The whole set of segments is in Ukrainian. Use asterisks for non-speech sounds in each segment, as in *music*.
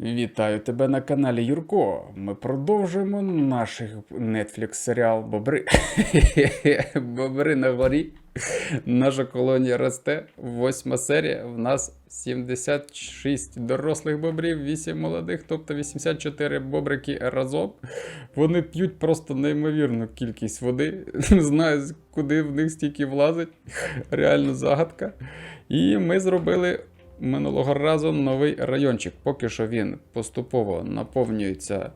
Вітаю тебе на каналі Юрко. Ми продовжуємо наш Netflix серіал Бобри. *laughs* Бобри на горі. Наша колонія росте. Восьма серія. В нас 76 дорослих бобрів, 8 молодих, тобто 84 бобрики разом. Вони п'ють просто неймовірну кількість води. Не *laughs* знаю, куди в них стільки влазить. Реально загадка. І ми зробили минулого разу новий райончик. Поки що він поступово наповнюється е,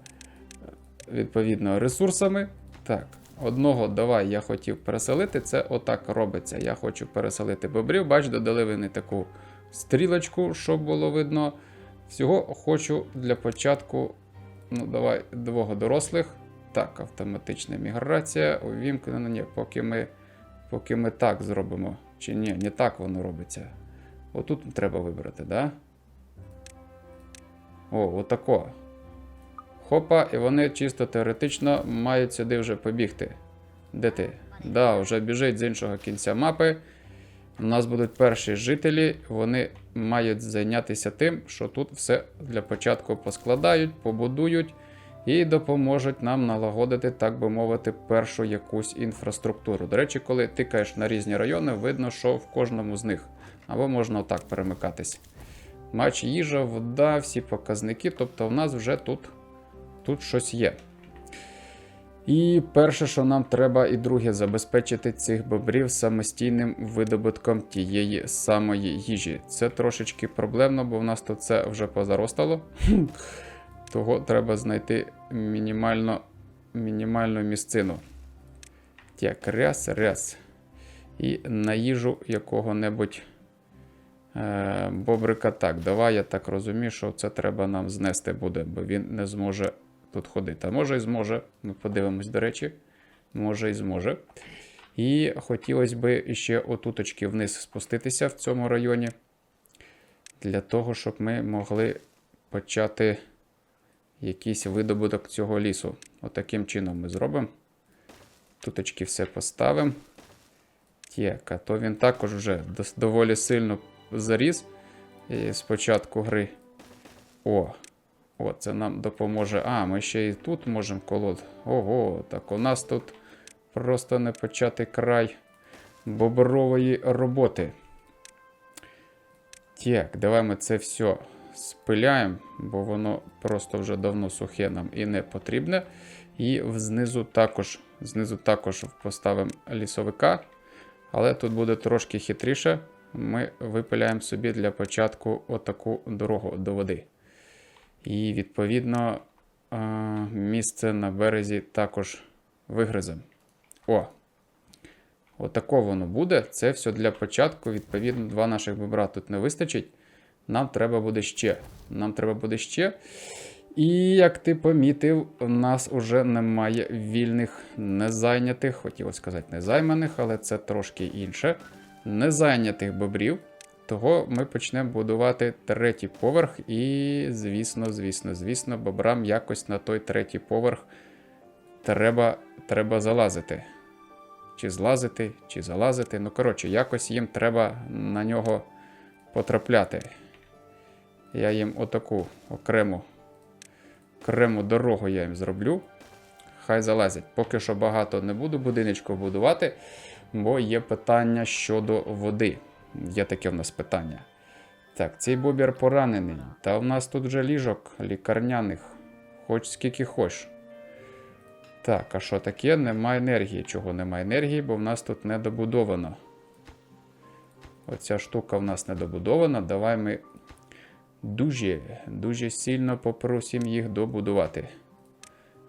відповідно ресурсами. Так, одного давай я хотів переселити. Це отак робиться. Я хочу переселити бобрів. Бач, додали вони таку стрілочку, щоб було видно. Всього хочу для початку. Ну, давай двох дорослих. Так, автоматична міграція. Увімкнено. Ні, поки ми, поки ми так зробимо. Чи ні, не так воно робиться. Отут треба вибрати, да? О, отако. Хопа, і вони чисто теоретично мають сюди вже побігти. Де ти? Да, вже біжить з іншого кінця мапи. У нас будуть перші жителі, вони мають зайнятися тим, що тут все для початку поскладають, побудують і допоможуть нам налагодити, так би мовити, першу якусь інфраструктуру. До речі, коли тикаєш на різні райони, видно, що в кожному з них. Або можна отак перемикатись. Матч, їжа, вода, всі показники. Тобто в нас вже тут, тут щось є. І перше, що нам треба, і друге, забезпечити цих бобрів самостійним видобутком тієї самої їжі. Це трошечки проблемно, бо в нас тут це вже позаростало. *laughs* Того треба знайти мінімально, мінімальну місцину. Так, раз, раз. І на їжу якого-небудь бобрика. Так, давай я так розумію, що це треба нам знести буде, бо він не зможе тут ходити. А може і зможе. Ми подивимось, до речі, може і зможе. І хотілося б ще отуточки вниз спуститися в цьому районі. Для того, щоб ми могли почати якийсь видобуток цього лісу. Отаким чином ми зробимо. Туточки все поставимо. Так, а то він також вже доволі сильно заріс і з початку гри. О, о, це нам допоможе. А, ми ще і тут можемо колоти. Ого, так у нас тут просто не початий край бобрової роботи. Так, давай ми це все спиляємо, бо воно просто вже давно сухе нам і не потрібне. І знизу також, знизу також поставимо лісовика. Але тут буде трошки хитріше. Ми випиляємо собі для початку отаку дорогу до води. І, відповідно, е, місце на березі також вигриземо. О! Отако воно буде. Це все для початку. Відповідно, два наших бобра тут не вистачить. Нам треба буде ще. Нам треба буде ще. І як ти помітив, у нас уже немає вільних незайнятих, хотілося сказати незайманих, але це трошки інше. Незайнятих бобрів. Того ми почнемо будувати третій поверх. І, звісно, звісно, звісно, бобрам якось на той третій поверх треба, треба залазити. Чи злазити, чи залазити. Ну, коротше, якось їм треба на нього потрапляти. Я їм отаку окрему окрему дорогу я їм зроблю. Хай залазять. Поки що багато не буду будиночку будувати, бо є питання щодо води. Є таке в нас питання. Так, цей бобір поранений. Та в нас тут вже ліжок лікарняних. Хоч скільки хоч. Так, а що таке? Немає енергії. Чого немає енергії, бо в нас тут не добудовано. Оця штука в нас не добудована. Давай ми дуже, дуже сильно попросимо їх добудувати.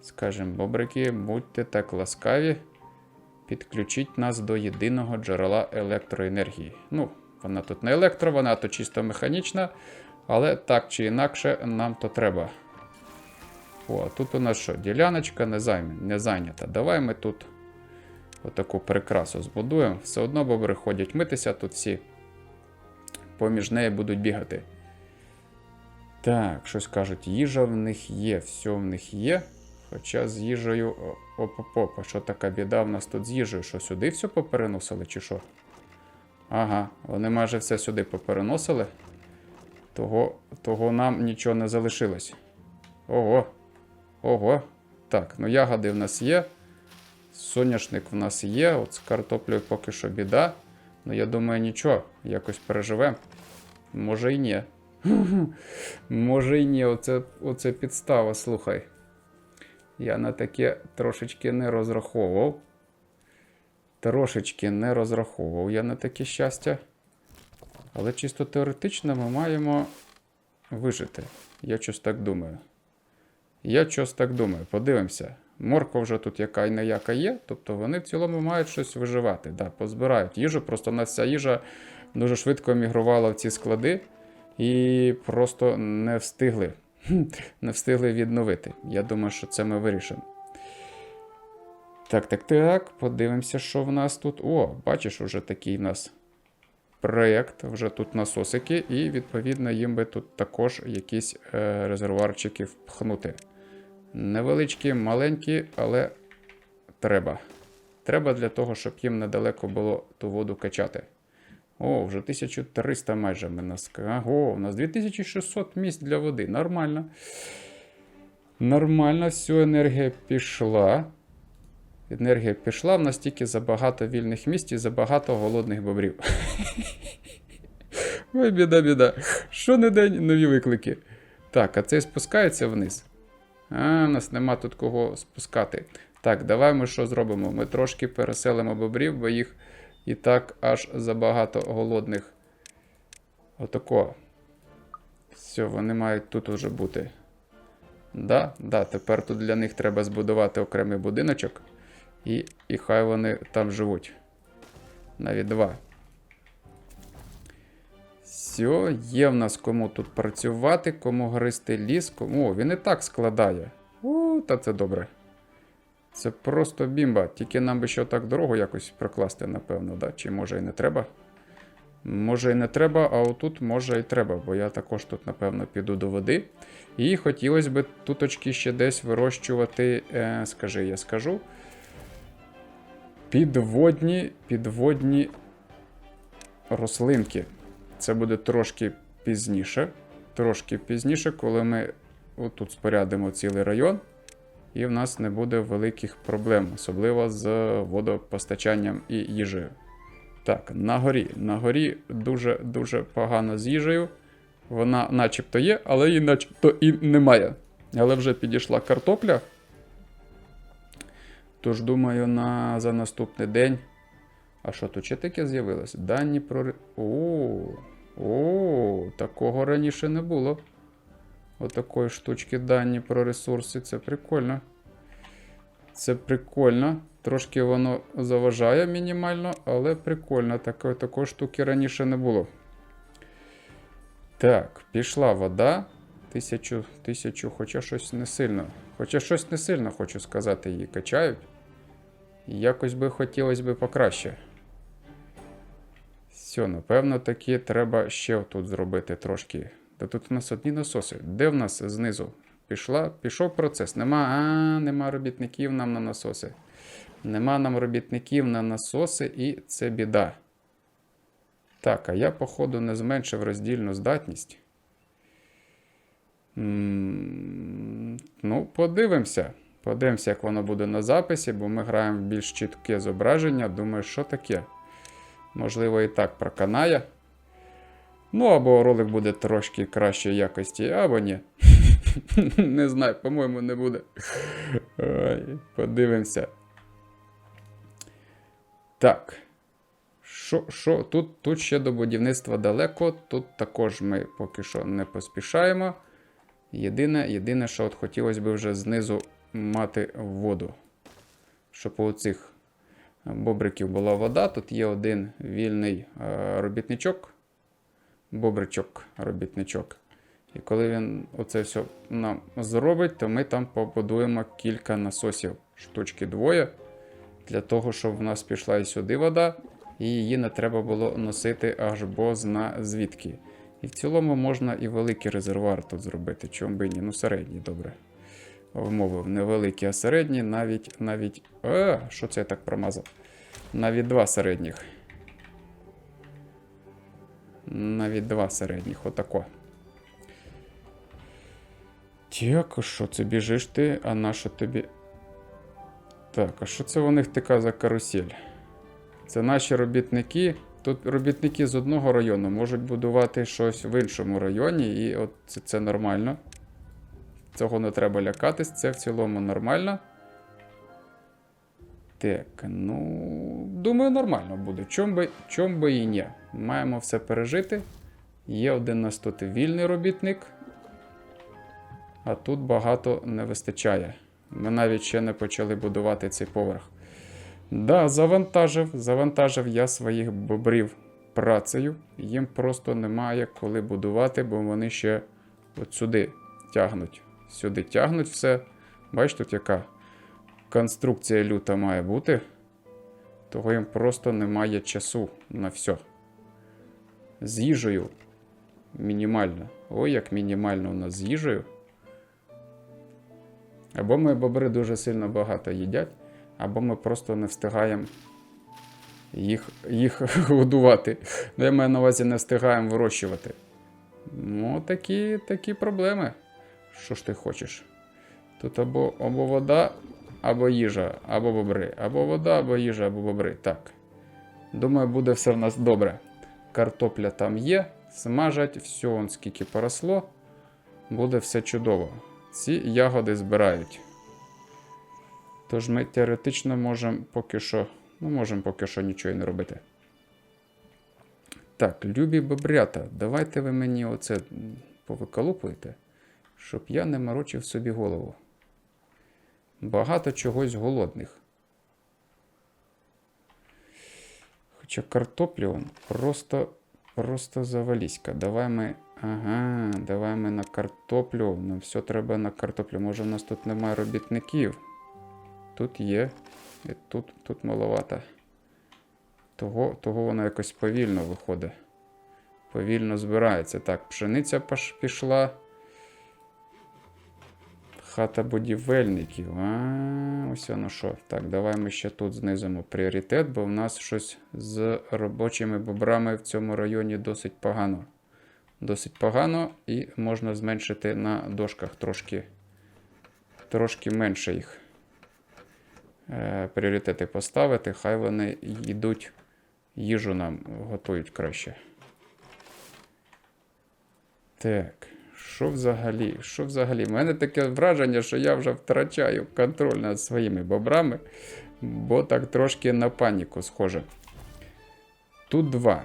Скажем, бобрики, будьте так ласкаві, підключіть нас до єдиного джерела електроенергії. Ну, вона тут не електро, вона то чисто механічна, але так чи інакше нам то треба. О, тут у нас що? Діляночка не, займ... не зайнята. Давай ми тут отаку прикрасу збудуємо. Все одно бобри ходять митися, тут всі поміж нею будуть бігати. Так, щось кажуть, їжа в них є, все в них є. Хоча з їжею. Оп-оп-оп, що така біда в нас тут з їжею? Що сюди все попереносили, чи що? Ага, вони майже все сюди попереносили. того, того нам нічого не залишилось. Ого. Ого. Так, ну ягоди в нас є. Соняшник в нас є. От з картоплею поки що біда. Ну, я думаю, нічого, якось переживемо. Може і ні. *laughs* Може і ні, оце, оце підстава, слухай. Я на таке трошечки не розраховував. Трошечки не розраховував я на таке щастя. Але чисто теоретично ми маємо вижити. Я щось так думаю. Я щось так думаю. Подивимося. Морква вже тут яка й не яка є, тобто вони в цілому мають щось виживати. Да, позбирають їжу, просто в нас ця їжа дуже швидко мігрувала в ці склади і просто не встигли. Не встигли відновити. Я думаю, що це ми вирішимо. Так, так, так. Подивимося, що в нас тут. О, бачиш, уже такий в нас проєкт. Вже тут насосики, і, відповідно, їм би тут також якісь е, резервуарчики впхнути. Невеличкі, маленькі, але треба. Треба для того, щоб їм недалеко було ту воду качати. О, вже 1300 майже ми нас. Ого, у нас 2600 місць для води. Нормально. Нормально, все, енергія пішла. Енергія пішла, в нас тільки забагато вільних місць і забагато голодних бобрів. *laughs* Ой, біда, біда. Що не день нові виклики. Так, а цей спускається вниз. А, у нас нема тут кого спускати. Так, давай ми що зробимо? Ми трошки переселимо бобрів, бо їх і так аж забагато голодних. Отако. Все, вони мають тут уже бути. Да, да, тепер тут для них треба збудувати окремий будиночок. І, і хай вони там живуть. Навіть два. Все, є в нас кому тут працювати, кому гристи ліс, кому. О, він і так складає. О, та це добре. Це просто бімба. Тільки нам би ще так дорогу якось прокласти, напевно, да? чи може і не треба. Може і не треба, а отут може і треба, бо я також тут, напевно, піду до води. І хотілося б туточки ще десь вирощувати, е, скажи, я скажу. Підводні, підводні рослинки. Це буде трошки пізніше. Трошки пізніше, коли ми отут спорядимо цілий район, і в нас не буде великих проблем, особливо з водопостачанням і їжею. Так, на горі. На горі дуже-дуже погано з їжею. Вона начебто є, але її начебто і немає. Але вже підійшла картопля. Тож, думаю, на, за наступний день. А що тут ще таке з'явилось? Дані про. О, о, такого раніше не було. Отакої штучки дані про ресурси. Це прикольно. Це прикольно. Трошки воно заважає мінімально, але прикольно. Такої, такої штуки раніше не було. Так, пішла вода. Тисячу, тисячу, хоча щось не сильно. Хоча щось не сильно, хочу сказати, її качають. Якось би хотілося би покраще. Все, напевно, таки треба ще тут зробити трошки. Та тут у нас одні насоси. Де в нас знизу? Пішла, пішов процес. Нема, а, нема робітників нам на насоси. Нема нам робітників на насоси, і це біда. Так, а я, походу, не зменшив роздільну здатність. Ну, подивимося. Подивимося, як воно буде на записі, бо ми граємо в більш чітке зображення. Думаю, що таке. Можливо, і так проканає. Ну, або ролик буде трошки кращої якості, або ні. *laughs* Не знаю, по-моєму, не буде. Ой, подивимося. Так. Що, що? Тут, тут ще до будівництва далеко. Тут також ми поки що не поспішаємо. Єдине, єдине, що от хотілося б вже знизу мати воду. Щоб у цих бобриків була вода. Тут є один вільний е, робітничок. Бобричок, робітничок. І коли він оце все нам зробить, то ми там побудуємо кілька насосів, штучки двоє, для того, щоб в нас пішла і сюди вода, і її не треба було носити аж бозна звідки. І в цілому можна і великий резервуар тут зробити. Чому би ні? Ну, середній, добре. Вмовив, не великий, а середній, навіть. навіть. Е, що це я так промазав? Навіть два середніх. Навіть два середніх, отако. Так, що це біжиш ти, а наша тобі. Так, а що це у них така за карусель? Це наші робітники. Тут робітники з одного району можуть будувати щось в іншому районі, і от це, це нормально. Цього не треба лякатись, це в цілому нормально. Так, ну, думаю, нормально буде. Чом би, чом би і ні. Маємо все пережити. Є один нас тут вільний робітник. А тут багато не вистачає. Ми навіть ще не почали будувати цей поверх. Да, завантажив, завантажив я своїх бобрів працею. Їм просто немає коли будувати, бо вони ще от сюди тягнуть. Сюди тягнуть все. Бачиш, тут яка конструкція люта має бути. Того їм просто немає часу на все. З їжею мінімально. Ой, як мінімально у нас з їжею. Або ми бобри дуже сильно багато їдять, або ми просто не встигаємо їх, їх *laughs* годувати. Ну, я маю на увазі не встигаємо вирощувати. Ну, такі, такі проблеми. Що ж ти хочеш? Тут або, або вода, або їжа, або бобри. Або вода, або їжа, або бобри. Так. Думаю, буде все в нас добре. Картопля там є, смажать, все он скільки поросло. Буде все чудово. Ці ягоди збирають. Тож ми теоретично можемо поки що. Ну, можемо поки що нічого і не робити. Так, любі бобрята, давайте ви мені оце повиколупуєте, щоб я не морочив собі голову. Багато чогось голодних. Хоча картоплю просто, просто заваліська. Давай ми. Ага, давай ми на картоплю. Ну, все треба на картоплю. Може, в нас тут немає робітників. Тут є. І тут, тут маловато. Того, того воно якось повільно виходить. Повільно збирається. Так, пшениця пішла. Хата будівельників. А, ось воно що. Так, давай ми ще тут знизимо пріоритет, бо в нас щось з робочими бобрами в цьому районі досить погано. Досить погано, і можна зменшити на дошках трошки, трошки менше їх. Е, пріоритети поставити, хай вони йдуть, їжу нам готують краще. Так, що взагалі? Що взагалі? У мене таке враження, що я вже втрачаю контроль над своїми бобрами, бо так трошки на паніку схоже. Тут два.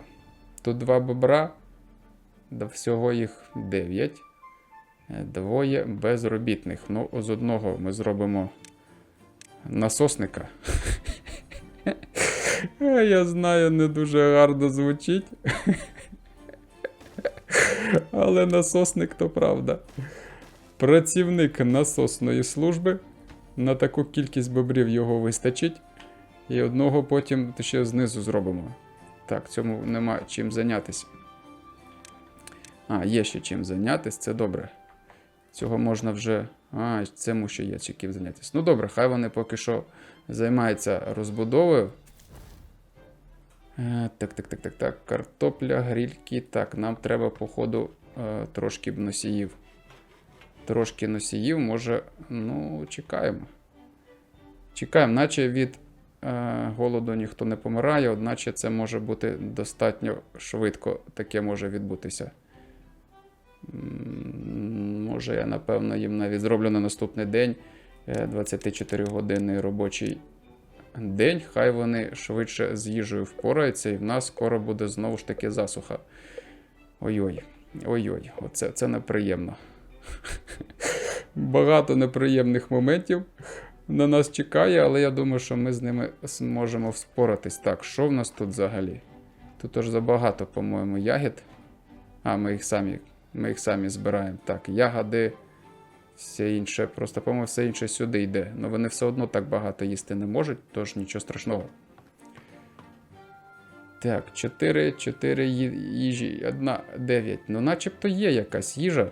Тут два бобра, до всього їх 9. Двоє безробітних. Ну, з одного ми зробимо насосника. *laughs* Я знаю, не дуже гарно звучить. *laughs* Але насосник то правда. Працівник насосної служби. На таку кількість бобрів його вистачить. І одного потім ще знизу зробимо. Так, цьому нема чим зайнятися. А, є ще чим зайнятися, це добре. Цього можна вже. А, цьому ще є чим зайнятися. Ну добре, хай вони поки що займаються розбудовою. Е, Так, так, так, так, так. Картопля, грільки. Так, нам треба, походу, е, трошки б носіїв. Трошки носіїв, може, ну, чекаємо. Чекаємо, наче від е, голоду ніхто не помирає, одначе це може бути достатньо швидко таке може відбутися. Може, я, напевно, їм навіть зроблю на наступний день е, 24-годинний робочий день. Хай вони швидше з їжею впораються, і в нас скоро буде знову ж таки засуха. Ой-ой. Ой-ой, оце це неприємно. Багато неприємних моментів на нас чекає, але я думаю, що ми з ними зможемо вспоратись. Так, що в нас тут взагалі? Тут аж забагато, по-моєму, ягід. А, ми їх самі, ми їх самі збираємо. Так, ягоди, все інше. Просто, по-моєму, все інше сюди йде. Ну вони все одно так багато їсти не можуть, тож нічого страшного. Так, 4, 4 їжі, 1, 9. Ну, начебто є якась їжа.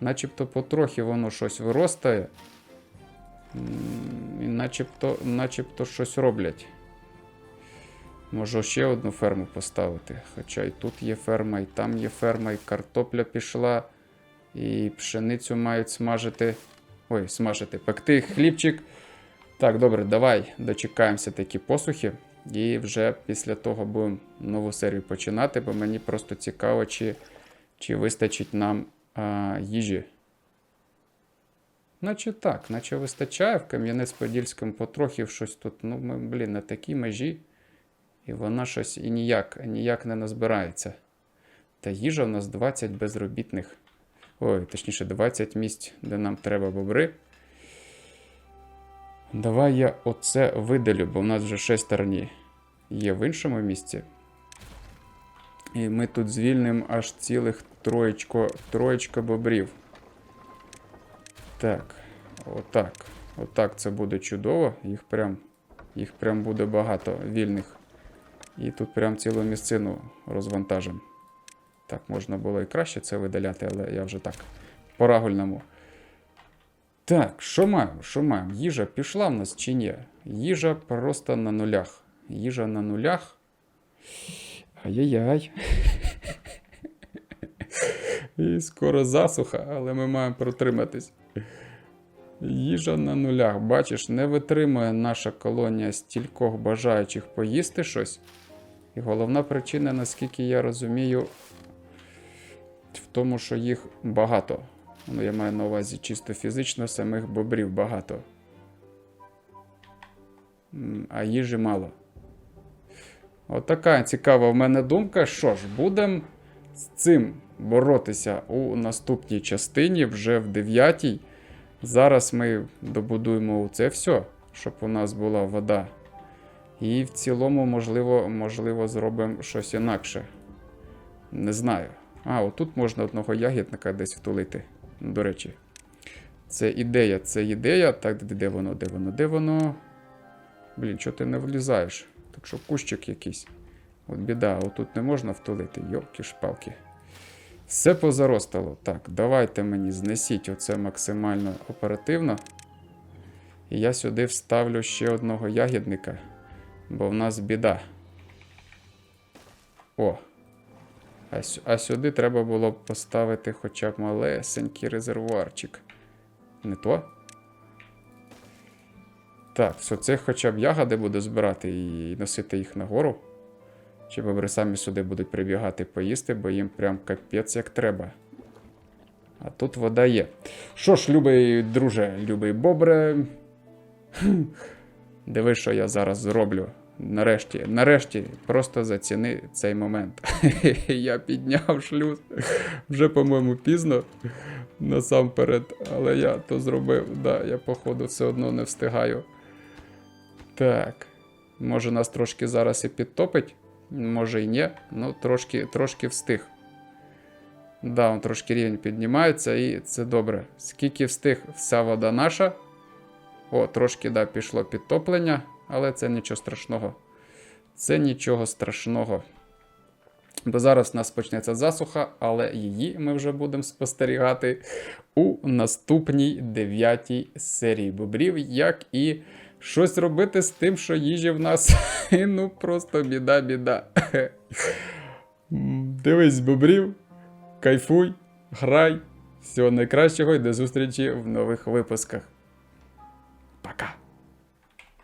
Начебто потрохи воно щось виростає. І начебто, начебто щось роблять. Можу ще одну ферму поставити. Хоча і тут є ферма, і там є ферма, і картопля пішла. І пшеницю мають смажити. Ой, смажити, пекти хлібчик. Так, добре, давай дочекаємося такі посухи. І вже після того будемо нову серію починати, бо мені просто цікаво, чи, чи вистачить нам а, їжі. Наче так, наче вистачає в Кам'янець-Подільському потрохи щось тут. Ну, ми, блін, на такій межі. І вона щось і ніяк, ніяк не назбирається. Та їжа в нас 20 безробітних. Ой, точніше, 20 місць, де нам треба бобри. Давай я оце видалю, бо в нас вже шестерні є в іншому місці. І ми тут звільнимо аж цілих троєчко, троєчка бобрів. Так, отак. Отак це буде чудово. Їх прям, їх прям буде багато вільних. І тут прям цілу місцину розвантажимо. Так, можна було і краще це видаляти, але я вже так по рагульному. Так, що маємо? Що маємо? Їжа пішла в нас чи ні? Їжа просто на нулях. Їжа на нулях. Ай-яй-яй. І скоро засуха, але ми маємо протриматись. Їжа на нулях. Бачиш, не витримує наша колонія стількох бажаючих поїсти щось. І головна причина, наскільки я розумію, в тому, що їх багато. Ну, я маю на увазі чисто фізично самих бобрів багато. А їжі мало. Отака цікава в мене думка. Що ж, будемо з цим боротися у наступній частині, вже в дев'ятій. Зараз ми добудуємо це все, щоб у нас була вода. І в цілому, можливо, можливо, зробимо щось інакше. Не знаю. А, отут можна одного ягідника десь втулити. До речі, це ідея, це ідея. Так, де воно, де воно, де воно. Блін, чого ти не влізаєш? Так що кущик якийсь. От біда, отут не можна втулити. Йолки шпалки. Все позаростало. Так, давайте мені знесіть оце максимально оперативно. І я сюди вставлю ще одного ягідника, бо в нас біда. О. А, сю- а сюди треба було б поставити хоча б малесенький резервуарчик. Не то? Так, все, це хоча б ягоди буду збирати і носити їх нагору. Чи бобри самі сюди будуть прибігати поїсти, бо їм прям капець як треба. А тут вода є. Що ж, любий друже, любий бобре. Диви, що я зараз зроблю. Нарешті, нарешті, просто заціни цей момент. *laughs* я підняв шлюз. Вже, по-моєму, пізно насамперед, але я то зробив. Да, я, походу, все одно не встигаю. Так. Може, нас трошки зараз і підтопить, може і ні. Ну, трошки, трошки встиг. Да, он трошки рівень піднімається, і це добре. Скільки встиг, вся вода наша. О, трошки да, пішло підтоплення, але це нічого страшного. Це нічого страшного. Бо зараз у нас почнеться засуха, але її ми вже будемо спостерігати у наступній дев'ятій серії бобрів, як і щось робити з тим, що їжі в нас. *laughs* ну просто біда-біда. *laughs* Дивись бобрів, кайфуй, грай. Всього найкращого і до зустрічі в нових випусках. Пока.